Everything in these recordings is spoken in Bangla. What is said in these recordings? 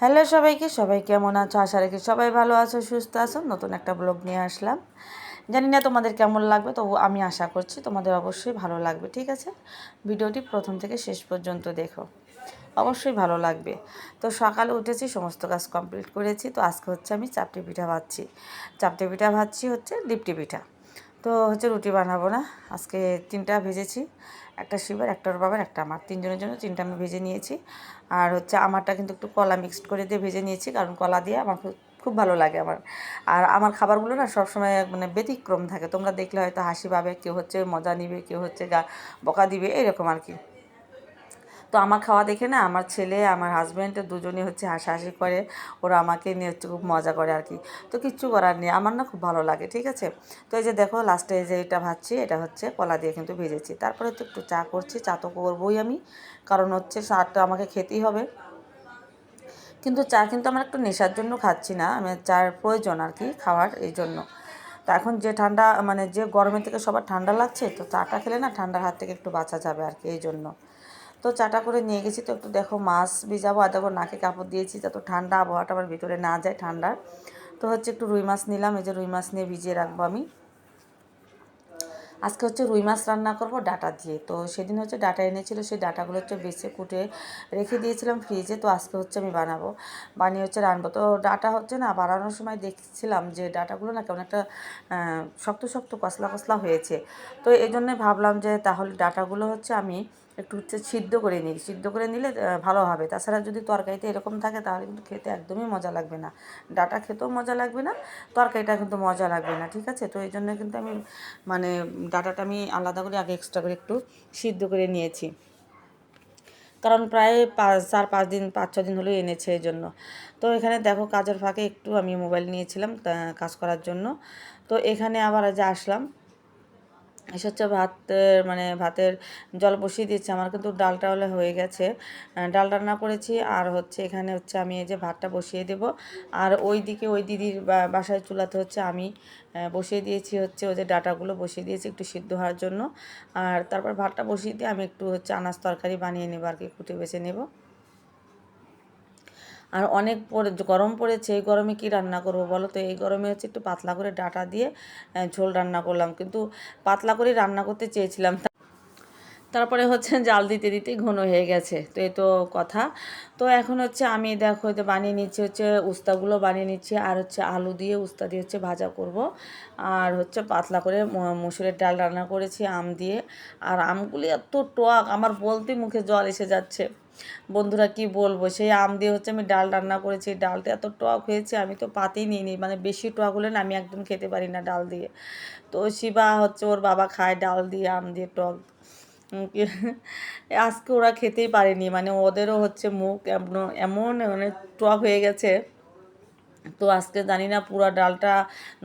হ্যালো সবাইকে, সবাই কেমন আছো? আশা রাখি সবাই ভালো আছো, সুস্থ আছো। নতুন একটা ব্লগ নিয়ে আসলাম। জানি না তোমাদের কেমন লাগবে, তবু আমি আশা করছি তোমাদের অবশ্যই ভালো লাগবে, ঠিক আছে? ভিডিওটি প্রথম থেকে শেষ পর্যন্ত দেখো, অবশ্যই ভালো লাগবে। তো সকালে উঠেছি, সমস্ত কাজ কমপ্লিট করেছি। তো আজকে হচ্ছে আমি চাপটি পিঠা ভাজছি। চাপটি পিঠা ভাজছি হচ্ছে লিপটি পিঠা। তো হচ্ছে রুটি বানাবো না। আজকে তিনটা ভেজেছি, একটা শিবের, একটা ওর বাবার, একটা আমার। তিনজনের জন্য তিনটা আমি ভেজে নিয়েছি। আর হচ্ছে আমারটা কিন্তু একটু কলা মিক্সড করে দিয়ে ভেজে নিয়েছি, কারণ কলা দিয়ে আমার খুব ভালো লাগে আমার। আর আমার খাবারগুলো না সবসময় মানে ব্যতিক্রম থাকে। তোমরা দেখলে হয়তো হাসি পাবে, কেউ হচ্ছে মজা নিবে, কেউ হচ্ছে গা বকা দিবে, এরকম আর কি। তো আমার খাওয়া দেখে না আমার ছেলে, আমার হাজব্যান্ড দুজনে হচ্ছে হাসাহাসি করে। ওরা আমাকে নিয়ে হচ্ছে খুব মজা করে আর কি। তো কিচ্ছু করার নেই। আমার না খুব ভালো লাগে, ঠিক আছে? তো এই যে দেখো লাস্টে এই যে এটা ভাজছি, এটা হচ্ছে কলা দিয়ে কিন্তু ভেজেছি। তারপরে তো একটু চা করছি, চা তো করবোই আমি। কারণ হচ্ছে চাটা আমাকে খেতেই হবে। কিন্তু চা কিন্তু আমার একটু নেশার জন্য খাচ্ছি না। আমি চার প্রয়োজন আর কি খাওয়ার এই জন্য। তো এখন যে ঠান্ডা মানে যে গরমের থেকে সবার ঠান্ডা লাগছে, তো চাটা খেলে না ঠান্ডার হাত থেকে একটু বাঁচা যাবে আর কি এই জন্য। তো চাটা করে নিয়ে গেছি তো একটু দেখো মাছ ভিজাবো আর দেখো নাকে কাপড় দিয়েছি যাতে ঠান্ডা আবহাওয়াটা আমার ভিতরে না যায় ঠান্ডার তো হচ্ছে একটু রুই মাছ নিলাম, এই যে রুই মাছ নিয়ে ভিজিয়ে রাখব আমি। আজকে হচ্ছে রুই মাছ রান্না করব ডাটা দিয়ে। তো সেদিন হচ্ছে ডাটা এনেছিল, সেই ডাটাগুলো হচ্ছে বেছে কুটে রেখে দিয়েছিলাম ফ্রিজে, তো আজকে হচ্ছে আমি বানাবো। বানিয়ে হচ্ছে রানবো। তো ডাটা হচ্ছে না, বানানোর সময় দেখছিলাম যে ডাটাগুলো না কেমন একটা শক্ত শক্ত কসলা কসলা হয়েছে। তো এই জন্যে ভাবলাম যে তাহলে ডাটাগুলো হচ্ছে আমি একটু হচ্ছে সিদ্ধ করে নিই। সিদ্ধ করে নিলে ভালো হবে। তাছাড়া যদি তরকারিতে এরকম থাকে, তাহলে কিন্তু খেতে একদমই মজা লাগবে না। ডাটা খেতেও মজা লাগবে না, তরকারিটা কিন্তু মজা লাগবে না, ঠিক আছে? তো এই জন্য কিন্তু আমি মানে ডাটাটা আমি আলাদা করে আগে এক্সট্রা করে একটু সিদ্ধ করে নিয়েছি। কারণ প্রায় পাঁচ, চার, পাঁচ দিন, পাঁচ ছ দিন হলেও এনেছে এই জন্য। তো এখানে দেখো কাজের ফাঁকে একটু আমি মোবাইল নিয়েছিলাম কাজ করার জন্য। তো এখানে আবার যে আসলাম। এসে হচ্ছে ভাতের মানে ভাতের জল বসিয়ে দিয়েছি। আমার কিন্তু ডালটা হলে হয়ে গেছে। ডাল রান্না করেছি। আর হচ্ছে এখানে হচ্ছে আমি এই যে ভাতটা বসিয়ে দেব। আর ওই দিকে ওই দিদির বাসায় চুলাতে হচ্ছে আমি বসিয়ে দিয়েছি হচ্ছে ওই যে ডাটাগুলো বসিয়ে দিয়েছি একটু সিদ্ধ হওয়ার জন্য। আর তারপর ভাতটা বসিয়ে দিয়ে আমি একটু হচ্ছে আনাজ তরকারি বানিয়ে নেব আর কি, কুটে বেছে নেব। আর অনেক পরে, গরম পড়েছে, এই গরমে কি রান্না করব বলো তো? এই গরমে হচ্ছে একটু পাতলা করে ডাটা দিয়ে ঝোল রান্না করলাম। কিন্তু পাতলা করে রান্না করতে চেয়েছিলাম। তারপরে হচ্ছে জাল দিতে দিতে ঘন হয়ে গেছে। তো এই তো কথা। তো এখন হচ্ছে আমি দেখো যে বানিয়ে নিচ্ছি হচ্ছে উস্তাগুলো বানিয়ে নিচ্ছি, আর হচ্ছে আলু দিয়ে উস্তা দিয়ে হচ্ছে ভাজা করব। আর হচ্ছে পাতলা করে মুসুরের ডাল রান্না করেছি, আম দিয়ে। আর আমগুলি এত টক, আমার বলতে মুখে জল এসে যাচ্ছে। বন্ধুরা কি বলব? সেই আম দিয়ে হচ্ছে আমি ডাল রান্না করেছি। ডালটা এত টক হয়েছে, আমি তো পাতেই নিই নি মানে বেশি টক হলে না আমি একদম খেতে পারি না ডাল দিয়ে। তো শিবা হচ্ছে ওর বাবা খায় ডাল দিয়ে, আম দিয়ে টক। আজকে ওরা খেতেই পারেনি। মানে ওদেরও হচ্ছে মুখ এমন এমন মানে টক হয়ে গেছে। তো আজকে জানি না পুরো ডালটা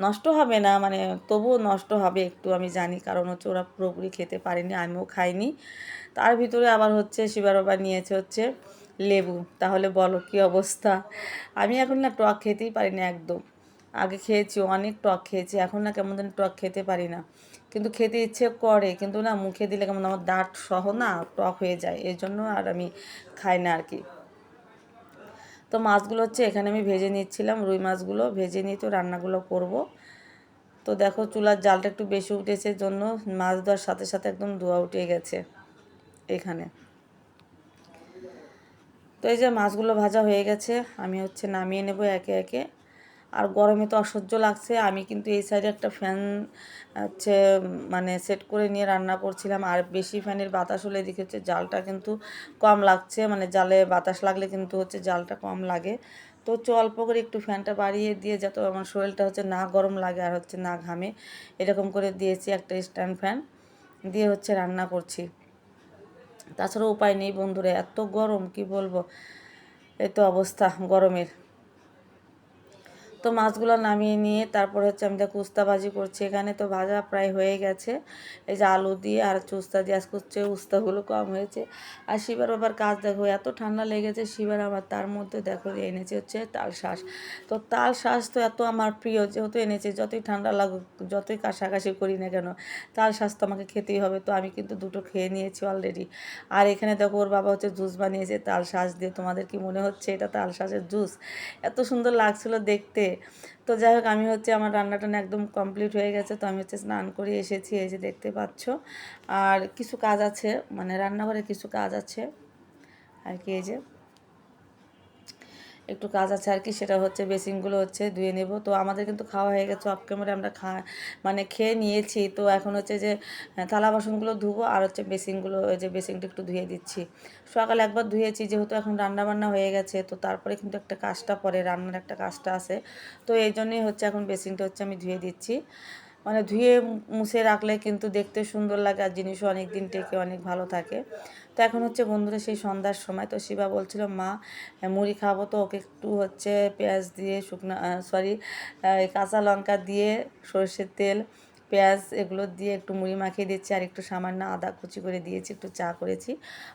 নষ্ট হবে না মানে তবুও নষ্ট হবে একটু আমি জানি। কারণ হচ্ছে ওরা পুরোপুরি খেতে পারেনি, আমিও খাইনি। তার ভিতরে আবার হচ্ছে শিবার বাবা নিয়েছে হচ্ছে লেবু। তাহলে বলো কী অবস্থা? আমি এখন না টক খেতেই পারি না একদম। আগে খেয়েছি, অনেক টক খেয়েছি, এখন না কেমন যেন টক খেতে পারি না। কিন্তু খেতে ইচ্ছে করে, কিন্তু না মুখে দিলে কেমন আমার দাঁত সহ না টক হয়ে যায় এই জন্য আর আমি খাই না আর কি। তো মাছগুলো হচ্ছে এখানে আমি ভেজে নিচ্ছিলাম, রুই মাছগুলো ভেজে নিয়ে তো রান্নাগুলো করব। তো দেখো চুলার জালটা একটু বেশি উঠেছে জন্য মাছ দেওয়ার সাথে সাথে একদম ধোয়া উঠে গেছে। এখানে। তো এই যে মাছগুলো ভাজা হয়ে গেছে, আমি হচ্ছে নামিয়ে নেব একে একে। আর গরমে তো অসহ্য লাগছে, আমি কিন্তু এই সাইডে একটা ফ্যান হচ্ছে মানে সেট করে নিয়ে রান্না করছিলাম। আর বেশি ফ্যানের বাতাস হলে এদিকে হচ্ছে জালটা কিন্তু কম লাগছে মানে জালে বাতাস লাগলে কিন্তু হচ্ছে জালটা কম লাগে। তো হচ্ছে অল্প করে একটু ফ্যানটা বাড়িয়ে দিয়ে যাতে আমার শরীরটা হচ্ছে না গরম লাগে আর হচ্ছে না ঘামে, এরকম করে দিয়েছি একটা স্ট্যান্ড ফ্যান দিয়ে হচ্ছে রান্না করছি। তাছাড়া উপায় নেই বন্ধুরা এত গরম কি বলব? এই তো অবস্থা গরমের। তো মাছগুলো নামিয়ে নিয়ে তারপর হচ্ছে আমি দেখো উস্তা ভাজি করছি। এখানে তো ভাজা প্রায় হয়ে গেছে। এই যে আলু দিয়ে আর উস্তা দিয়ে আজকে হচ্ছে উস্তাগুলো কম হয়েছে। আর শিবার বাবার কাজ দেখো, এত ঠান্ডা লেগেছে শিবার আবার, তার মধ্যে দেখো এনেছে হচ্ছে তাল শ্বাস তো তাল শ্বাস তো এত আমার প্রিয়, যেহেতু এনেছে, যতই ঠান্ডা লাগুক, যতই কাশাকাশি করি না কেন তাল শ্বাস তো আমাকে খেতেই হবে। তো আমি কিন্তু দুটো খেয়ে নিয়েছি অলরেডি আর এখানে দেখো ওর বাবা হচ্ছে জুস বানিয়েছে তাল শ্বাস দিয়ে। তোমাদের কি মনে হচ্ছে এটা তাল শ্বাসের জুস? এত সুন্দর লাগছিল দেখতে। তো যাই হোক, আমি হচ্ছে আমার রান্নাটা একদম কমপ্লিট হয়ে গেছে, তো আমি হচ্ছে স্নান করে এসেছি এসে দেখতে পাচ্ছ। আর কিছু কাজ আছে মানে রান্নাঘরে কিছু কাজ আছে। আর কি এই যে একটু কাজ আছে আর কি, সেটা হচ্ছে বেসিনগুলো হচ্ছে ধুয়ে নেব। তো আমাদের কিন্তু খাওয়া হয়ে গেছে অফ ক্যামেরা আমরা খা মানে খেয়ে নিয়েছি। তো এখন হচ্ছে যে থালা বাসনগুলো ধুবো আর হচ্ছে বেসিনগুলো যে বেসিনটা একটু ধুয়ে দিচ্ছি। সকালে একবার ধুয়েছি, যেহেতু এখন রান্না বান্না হয়ে গেছে, তো তারপরে কিন্তু একটা কাজটা পরে, রান্নার একটা কাজটা আছে। তো এই জন্যই হচ্ছে এখন বেসিনটা হচ্ছে আমি ধুয়ে দিচ্ছি। মানে ধুয়ে মুছে রাখলে কিন্তু দেখতে সুন্দর লাগে আর জিনিসও অনেক দিন টেকে অনেক ভালো থাকে। তো এখন হচ্ছে বন্ধুরা সেই সন্ধ্যার সময়, তো শিবা বলছিল, মা মুড়ি খাব তো, ওকে একটু হচ্ছে পেঁয়াজ দিয়ে শুকনো সরি কাঁচা লঙ্কা দিয়ে সর্ষের তেল পেঁয়াজ এগুলো দিয়ে একটু মুড়ি মাখিয়ে দিচ্ছি আর একটু সামান্য আদা কুচি করে দিয়েছি, একটু চা করেছি।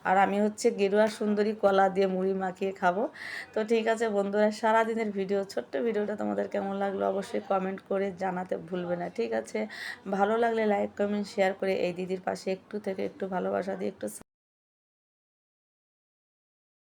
আর আমি হচ্ছে গেরুয়া সুন্দরী কলা দিয়ে মুড়ি মাখিয়ে খাব। তো ঠিক আছে বন্ধুরা, সারাদিনের ভিডিও, ছোট্ট ভিডিওটা তোমাদের কেমন লাগল অবশ্যই কমেন্ট করে জানাতে ভুলবে না, ঠিক আছে? ভালো লাগলে লাইক কমেন্ট শেয়ার করে এই দিদির পাশে একটু থেকে একটু ভালোবাসা দিয়ে একটু